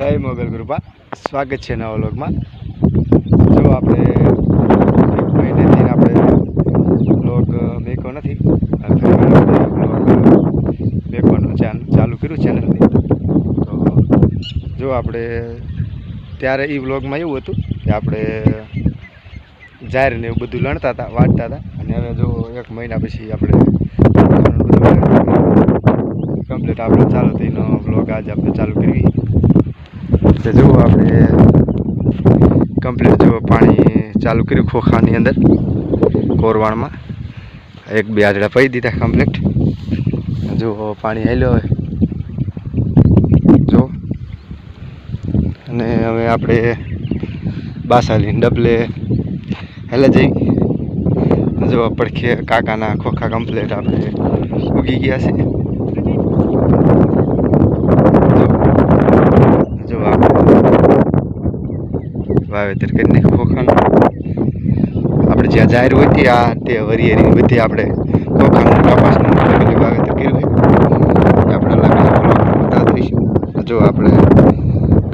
જય મોગલ કૃપા. સ્વાગત છે નવા વ્લોગમાં. જો આપણે એક મહિનેથી આપણે વ્લોગ મેકો નથી મેકવાનું ચાલ- ચાલુ કર્યું ચેનલની તો જો આપણે ત્યારે એ વ્લોગમાં એવું હતું કે આપણે જાહેર ને એવું બધું લણતા હતા વાંચતા હતા. અને હવે જો એક મહિના પછી આપણે કમ્પ્લીટ આપણે ચાલુ થઈને વ્લોગ આજે આપણે ચાલુ કરી. તો જુઓ આપણે કમ્પ્લીટ જુઓ પાણી ચાલુ કર્યું ખોખાની અંદર, કોરવાણમાં. એક બે આજડા પડી દીધા કમ્પ્લીટ જુઓ પાણી હોય જો અને હવે આપણે બાસાલી ડબલે હેલે જઈ. જો પડખે કાકાના ખોખા કમ્પ્લીટ આપણે ઉગી ગયા છે જો જો આપણે વાવેતર કરીને ખોખાનું. આપણે જ્યાં જાહેર હોય તે આ તે વરિયેરી બધી આપણે ખોખાનું કપાસનું અલગ વાવેતર કર્યું હોય આપણે બતાવતા રહીશું. જો આપણે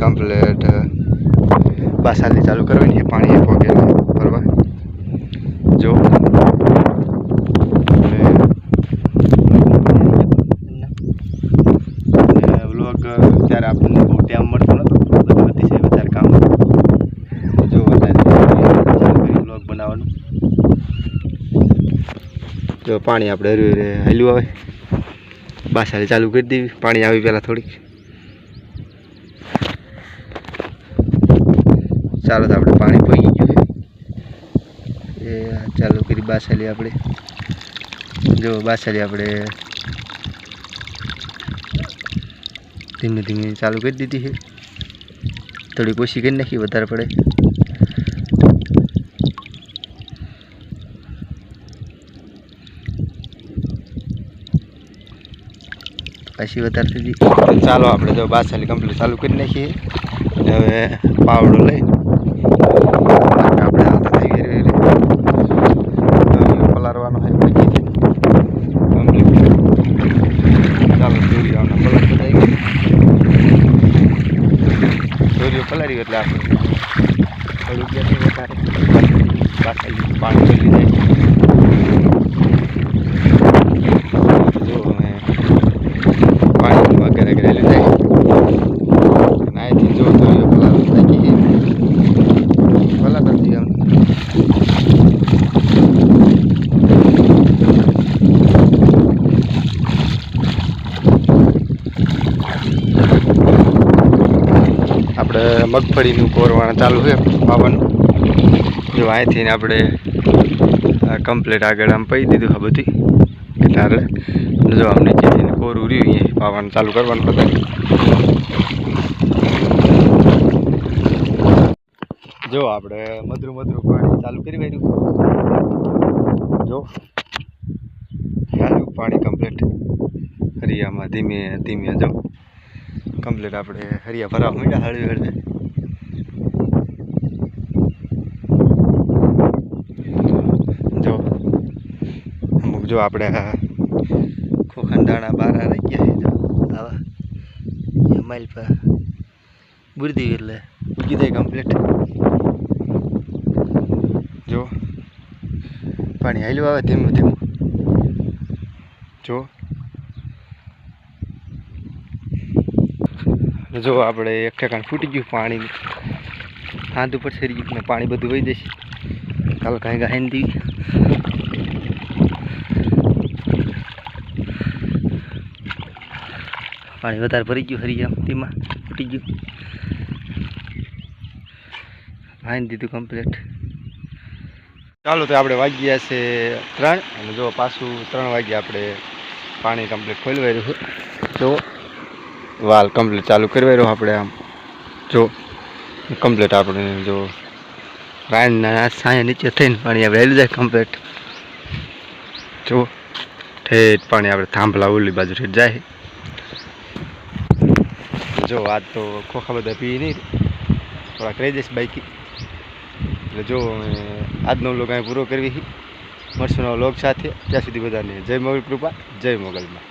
કમ્પ્લેટ બાસાલી ચાલુ કરવાની છે. પાણી પોકે ફરવા જો વ્લોગ ત્યારે આપણને બહુ ટાઈમ મળતો નહોતો બધું અતિશય વધારે કામ જો વધારે વ્લોગ બનાવવાનું જો પાણી આપણે હર્યું હરી હાલ્યું આવે. બાસાલી ચાલુ કરી દેવી પાણી આવી પહેલાં થોડીક. ચાલો તો આપણે પાણી પહોંચી ગયું. એ ચાલુ કરી બાસાલી આપણે. જો બાસાલી આપણે ધીમે ધીમે ચાલુ કરી દીધી છે. થોડીક ઓછી કરી નાખી, વધારે પડે. પાછી વધારે સુધી ચાલો આપણે જો બાસાલી કમ્પ્લીટ ચાલુ કરી નાખીએ. હવે પાવડો લઈ. આપણે થઈ પલારવાનો હોય ચાલો સૂર્યના પલર બધાઈ ગઈ સૂર્ય એટલે આપણે થોડુંક વધારે પાણી ચડી જાય જો હવે પાણી વગેરે વગેરે જાય અને અહીંથી જો સૂર્ય પલાર નાખી પલાર નથી આમ આપણે મગફળીનું કોરવાણ ચાલુ છે, પાવન. જો અહીંથી આપણે કમ્પ્લીટ આગળ આમ પહી દીધું આ બધી એટલે જો આમ નીચેથી કોરું રહ્યું અહીંયા પાવન ચાલુ કરવાનું બધા જો આપણે મધુર મધુર પાણી ચાલુ કરી વાર્યું. જો ચાલ્યું પાણી કમ્પ્લીટ હરિયામાં ધીમે ધીમે જો. કમ્પ્લીટ આપણે હરિયા ભરાવા માંડ્યા હળવી હળવે જો જો આપણે ખોખંડાણા બારા રહી ગયા આવા. માઇલ પર બુરદી એટલે ઉગી જાય કમ્પ્લીટ જો. પાણી હાલ્યું આવે ધીમું ધીમું. જો. જો આપણે એક ઠેકાણ ફૂટી ગયું પાણી. હાથ ઉપર સરી ગયું પાણી બધું વહી જશે. ચાલો કાંઈ ગાઈને દીધી પાણી વધારે ભરી ગયું ફરી આમ તેમાં ફૂટી ગયું. ભાઈને દીધું કમ્પ્લીટ ચાલો, તો આપણે વાગ્યા છે ત્રણ, અને જો પાછું ત્રણ વાગ્યા આપણે પાણી કમ્પ્લીટ ખોલવાયું છે. જો, વાલ કમ્પ્લીટ ચાલુ કરવાયું આપણે આમ. જો કમ્પ્લીટ આપણે જો રાયણના સાયા નીચે થઈને પાણી આપણે હેલું જાય કમ્પ્લીટ જો, ઠેઠ પાણી આપણે થાંભલા ઓલી બાજુ જાય. જો આજ તો ખોખા બધા પી નહીં. થોડા જશે બાઈકી એટલે જો આજનો લોગ અહીં પૂરો કરવી મળશું લોક સાથે. ત્યાં સુધી બધાને જય મોગલ કૃપા, જય મોગલમાં.